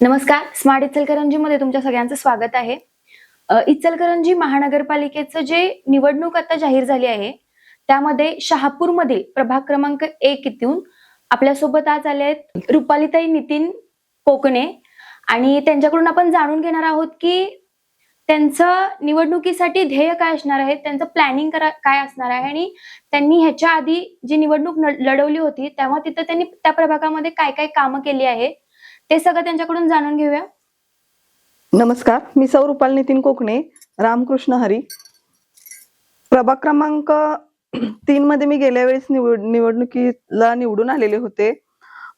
नमस्कार. स्मार्ट इचलकरंजी मध्ये तुमच्या सगळ्यांचं स्वागत आहे. इचलकरंजी महानगरपालिकेचं जे निवडणूक आता जाहीर झाली आहे त्यामध्ये शहापूरमधील प्रभाग क्रमांक एक इथून आपल्यासोबत आज आले आहेत रुपालीताई नितीन कोकणे. आणि त्यांच्याकडून आपण जाणून घेणार आहोत की त्यांचं निवडणुकीसाठी ध्येय काय असणार आहे त्यांचं प्लॅनिंग काय असणार आहे आणि त्यांनी ह्याच्या आधी जी निवडणूक लढवली होती तेव्हा तिथं त्यांनी त्या प्रभागामध्ये काय काय कामं केली आहे ते सगळं त्यांच्याकडून जाणून घेऊया. नमस्कार मी सौ रुपाल नितीन कोकणे रामकृष्ण हरी. प्रभाग क्रमांक तीन मध्ये मी गेल्या वेळेस निवड निवडणुकीला निवडून आलेले होते.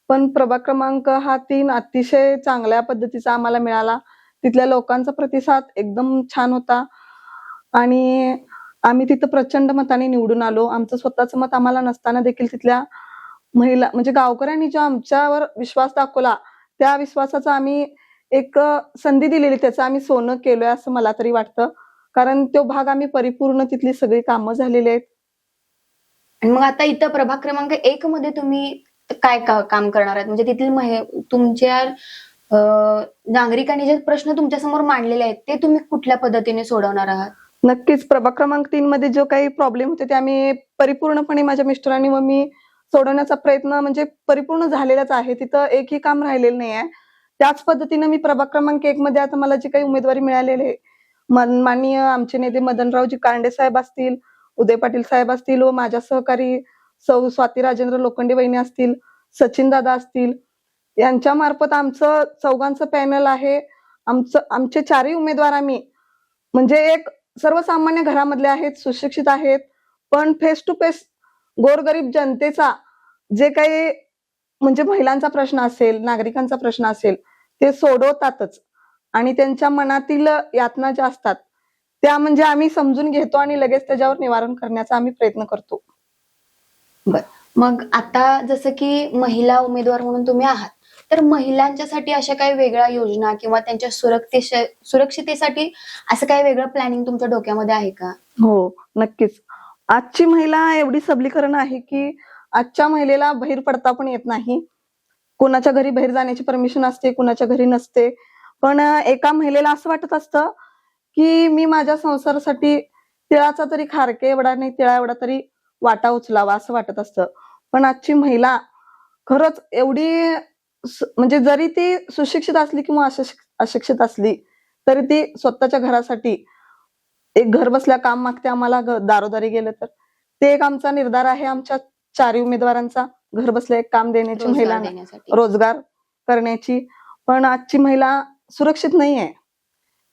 पण प्रभाग क्रमांक हा तीन अतिशय चांगल्या पद्धतीचा आम्हाला मिळाला. तिथल्या लोकांचा प्रतिसाद एकदम छान होता. आणि आम्ही तिथं प्रचंड मताने निवडून आलो. आमचं स्वतःचं मत आम्हाला नसताना देखील तिथल्या महिला म्हणजे गावकऱ्यांनी जो आमच्यावर विश्वास दाखवला त्या विश्वासाचा आम्ही एक संधी दिलेली त्याचं आम्ही सोनं केलोय असं मला तरी वाटतं. कारण तो भाग आम्ही परिपूर्ण तिथली सगळी कामं झालेली आहेत. आणि मग आता इथं प्रभाग क्रमांक एक मध्ये तुम्ही काय का- काम करणार आहात? म्हणजे तिथील महे- तुमच्या नागरिकांनी जे प्रश्न तुमच्यासमोर मांडलेले आहेत ते तुम्ही कुठल्या पद्धतीने सोडवणार आहात? नक्कीच. प्रभाग क्रमांक तीन मध्ये जो काही प्रॉब्लेम होते ते आम्ही परिपूर्णपणे माझ्या मिस्टरांनी व मी सोडवण्याचा प्रयत्न म्हणजे परिपूर्ण झालेलाच आहे. तिथं एकही काम राहिलेलं नाही आहे त्याच पद्धतीनं मी प्रभाग क्रमांक एक मध्ये आता मला जी काही उमेदवारी मिळालेली आहे मन- माननीय आमचे नेते मदनरावजी कांडे साहेब असतील उदय पाटील साहेब असतील व माझ्या सहकारी सौ स्वाती राजेंद्र लोखंडे वहिनी असतील सचिन दादा असतील यांच्या मार्फत आमचं चौघांचं पॅनल आहे. आमचं आमचे चारही उमेदवार आम्ही म्हणजे एक सर्वसामान्य घरामधले आहेत सुशिक्षित आहेत पण फेस टू फेस गोरगरीब जनतेचा जे काही म्हणजे महिलांचा प्रश्न असेल नागरिकांचा प्रश्न असेल ते सोडवतातच. आणि त्यांच्या मनातील यातना ज्या असतात त्या म्हणजे आम्ही समजून घेतो आणि लगेच त्याच्यावर निवारण करण्याचा आम्ही प्रयत्न करतो. मग आता जसं की महिला उमेदवार म्हणून तुम्ही आहात तर महिलांच्यासाठी अशा काही वेगळ्या योजना किंवा त्यांच्या सुरक्षिते सुरक्षितेसाठी असं काही वेगळं प्लॅनिंग तुमच्या डोक्यामध्ये आहे का? हो नक्कीच. आजची महिला एवढी सबलीकरण आहे की आजच्या महिलेला बाहेर पडता पण येत नाही. कुणाच्या घरी बाहेर जाण्याची परमिशन असते कुणाच्या घरी नसते. पण एका महिलेला असं वाटत असतं की मी माझ्या संसारासाठी तिळाचा तरी खारके एवढा नाही तिळा एवढा तरी वाटा उचलावा असं वाटत असतं. पण आजची महिला खरंच एवढी म्हणजे जरी ती सुशिक्षित असली किंवा अशिक्षित असली तरी ती स्वतःच्या घरासाठी एक घर बसल्या काम मागते आम्हाला दारोदारी गेलं तर. ते एक आमचा निर्धार आहे आमच्या चारही उमेदवारांचा घर बसल्या एक काम देण्याची महिलांना देण्यासाठी. रोजगार करण्याची. पण आजची महिला सुरक्षित नाही आहे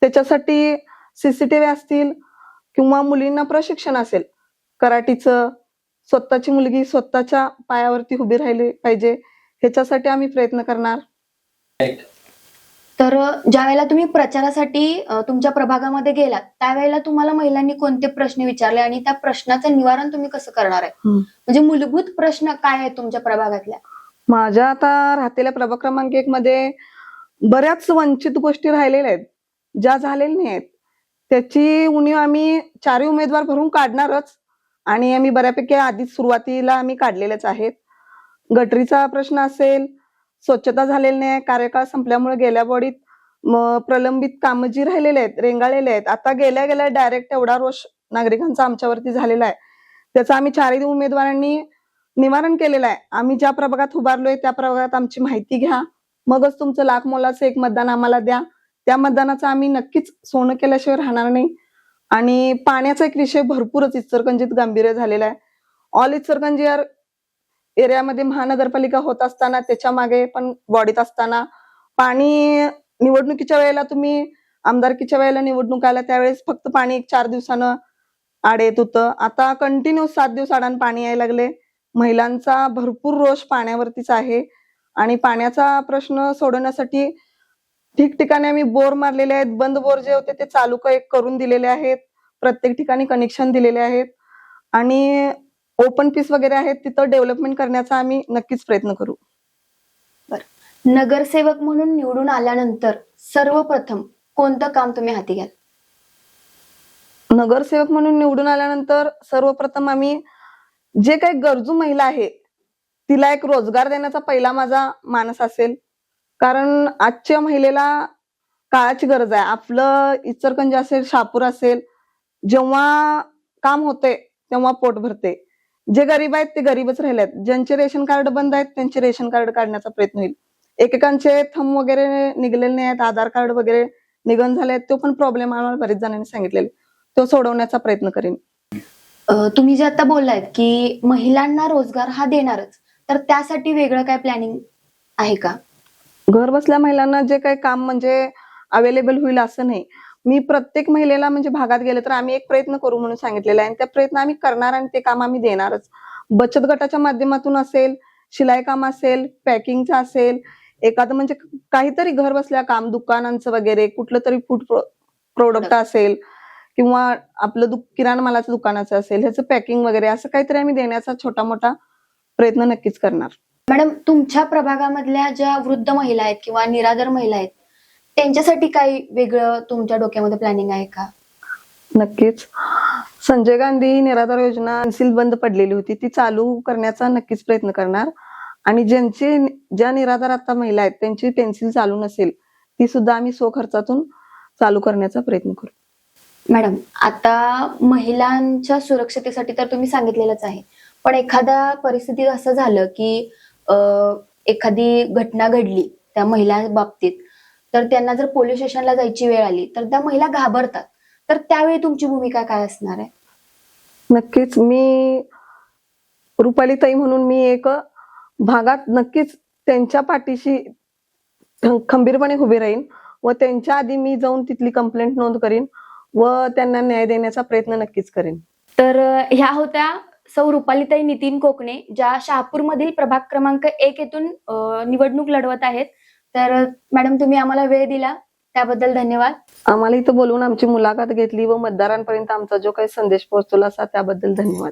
त्याच्यासाठी सीसीटीव्ही असतील किंवा मुलींना प्रशिक्षण असेल कराटीचं स्वतःची मुलगी स्वतःच्या पायावरती उभी राहिली पाहिजे ह्याच्यासाठी आम्ही प्रयत्न करणार. तर ज्या वेळेला तुम्ही प्रचारासाठी तुमच्या प्रभागामध्ये गेलात त्यावेळेला तुम्हाला महिलांनी कोणते प्रश्न विचारले आणि त्या प्रश्नाचं निवारण तुम्ही कसं करणार आहे. म्हणजे मूलभूत प्रश्न काय आहेत तुमच्या प्रभागातल्या? माझ्या आता राहतेल्या प्रभाग क्रमांक एक मध्ये बऱ्याच वंचित गोष्टी राहिलेल्या आहेत. ज्या झालेल्या नाही आहेत त्याची उणीव आम्ही चारही उमेदवार भरून काढणारच आणि आम्ही बऱ्यापैकी आधीच सुरुवातीला आम्ही काढलेल्याच आहेत. गटरीचा प्रश्न असेल स्वच्छता झालेली नाही कार्यकाळ संपल्यामुळे गेल्या बॉडीत प्रलंबित कामं जी राहिलेली आहेत रेंगाळलेले आहेत आता गेल्या गेल्या डायरेक्ट एवढा रोष नागरिकांचा आमच्यावरती झालेला आहे. त्याचा आम्ही चारही उमेदवारांनी निवारण केलेलं आहे. आम्ही ज्या प्रभागात उभारलोय त्या प्रभागात आमची माहिती घ्या. मगच तुमचं लाख मोलाचं एक मतदान आम्हाला द्या. त्या मतदानाचं आम्ही नक्कीच सोनं केल्याशिवाय राहणार नाही. आणि पाण्याचा एक विषय भरपूरच इचलकरंजीत गांभीर्य झालेला आहे. ऑल इचलकरंजी एरियामध्ये महानगरपालिका होत असताना त्याच्यामागे पण बॉडीत असताना. पाणी निवडणुकीच्या वेळेला तुम्ही आमदारकीच्या वेळेला निवडणूक आल्या त्यावेळेस फक्त पाणी एक चार दिवसानं आड येत होतं. आता कंटिन्यू सात दिवस आडान पाणी यायला लागले. महिलांचा भरपूर रोष पाण्यावरतीच आहे. आणि पाण्याचा प्रश्न सोडवण्यासाठी ठिकठिकाणी आम्ही बोर मारलेले आहेत. बंद बोर जे होते ते चालू एक करून दिलेले आहेत. प्रत्येक ठिकाणी कनेक्शन दिलेले आहेत. आणि ओपन पीस वगैरे आहेत तिथं डेव्हलपमेंट करण्याचा आम्ही नक्कीच प्रयत्न करू. नगरसेवक म्हणून निवडून आल्यानंतर सर्वप्रथम कोणतं काम तुम्ही हाती घ्याल? नगरसेवक म्हणून निवडून आल्यानंतर सर्वप्रथम आम्ही जे काही गरजू महिला आहे तिला एक रोजगार देण्याचा पहिला माझा मानस असेल. कारण आजच्या महिलेला काळाची गरज आहे. आपलं इचरकंजी असेल शापूर असेल जेव्हा काम होते तेव्हा पोट भरते जे गरीब आहेत ते गरीबच राहिले आहेत. ज्यांचे रेशन कार्ड बंद आहेत त्यांचे रेशन कार्ड काढण्याचा प्रयत्न होईल. एकेकांचे थंब वगैरे निघलेले नाही आहेत आधार कार्ड वगैरे निघन झाले आहेत तो पण प्रॉब्लेम आम्हाला बरेच जणांनी सांगितलेले. तो सोडवण्याचा प्रयत्न करेन. तुम्ही जे आता बोललात की महिलांना रोजगार हा देणारच तर त्यासाठी वेगळं काय प्लॅनिंग आहे का? घर बसल्या महिलांना जे काही काम म्हणजे अवेलेबल होईल असं नाही. मी प्रत्येक महिलेला म्हणजे भागात गेले तर आम्ही एक प्रयत्न करू म्हणून सांगितलेला आहे. आणि त्या प्रयत्न आम्ही करणार आणि ते काम आम्ही देणारच. बचत गटाच्या माध्यमातून असेल शिलाई काम असेल पॅकिंगचं असेल एखादं म्हणजे काहीतरी घर बसल्या काम दुकानांचं वगैरे कुठलं तरी फूड प्रोडक्ट असेल किंवा आपलं किराणा मालाचं दुकानाचं असेल ह्याचं पॅकिंग वगैरे असं काहीतरी आम्ही देण्याचा छोटा मोठा प्रयत्न नक्कीच करणार. मॅडम तुमच्या प्रभागामधल्या ज्या वृद्ध महिला आहेत किंवा निराधार महिला आहेत त्यांच्यासाठी काही वेगळं तुमच्या डोक्यामध्ये प्लॅनिंग आहे का? नक्कीच. संजय गांधी निराधार योजना सील बंद पडलेली होती. ती चालू करण्याचा नक्कीच प्रयत्न करणार. आणि ज्यांची ज्या निराधार आता महिला आहेत त्यांची पेन्सिल चालू नसेल ती सुद्धा आम्ही स्वखर्चातून चालू करण्याचा प्रयत्न करू. मॅडम आता महिलांच्या सुरक्षतेसाठी तर तुम्ही सांगितलेलंच आहे. पण एखाद्या परिस्थितीत असं झालं की एखादी घटना घडली त्या महिला बाबतीत तर त्यांना जर पोलीस स्टेशनला जायची वेळ आली तर त्या महिला घाबरतात. तर त्यावेळी तुमची भूमिका काय असणार आहे? नक्कीच. मी रुपाली ताई म्हणून मी एक भागात नक्कीच त्यांच्या पाठीशी खंबीरपणे उभी राहीन व त्यांच्या आधी मी जाऊन तिथली कंप्लेंट नोंद करीन व त्यांना न्याय देण्याचा प्रयत्न नक्कीच करेन. तर ह्या होत्या सौ रुपालीताई नितीन कोकणे ज्या शहापूरमधील प्रभाग क्रमांक एक येथून निवडणूक लढवत आहेत. तर मॅडम तुम्ही आम्हाला वेळ दिला. त्याबद्दल धन्यवाद. आम्हाला इथं बोलवून आमची मुलाखत घेतली व मतदारांपर्यंत आमचा जो काही संदेश पोहोचवला असा त्याबद्दल धन्यवाद.